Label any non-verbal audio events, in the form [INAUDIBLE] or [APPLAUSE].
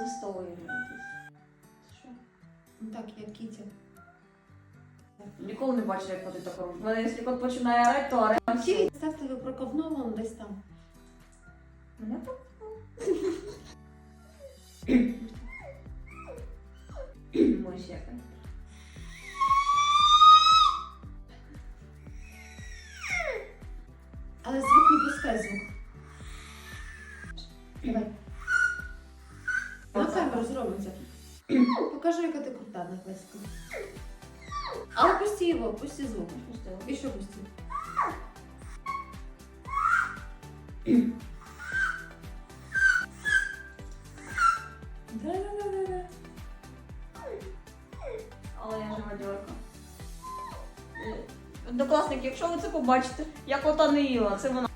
якийсь. Що? Ну так, як кітя. Ніколи не бачила, як коти так роблять. У мене, якщо кот починає орати, то орати. Чи ставте ви проковну, вон десь там. Мене так? Мой щека. Але звук не пускай звук. Давай. Камеру. [CLEARS THROAT] Покажи, яка ти крута на хвестку. Але пусти його, пусти звук. Пустила. І що пусти? Да-да-да-да. Але я живодьорка. Однокласники, якщо ви це побачите, я кота не їла, це вона.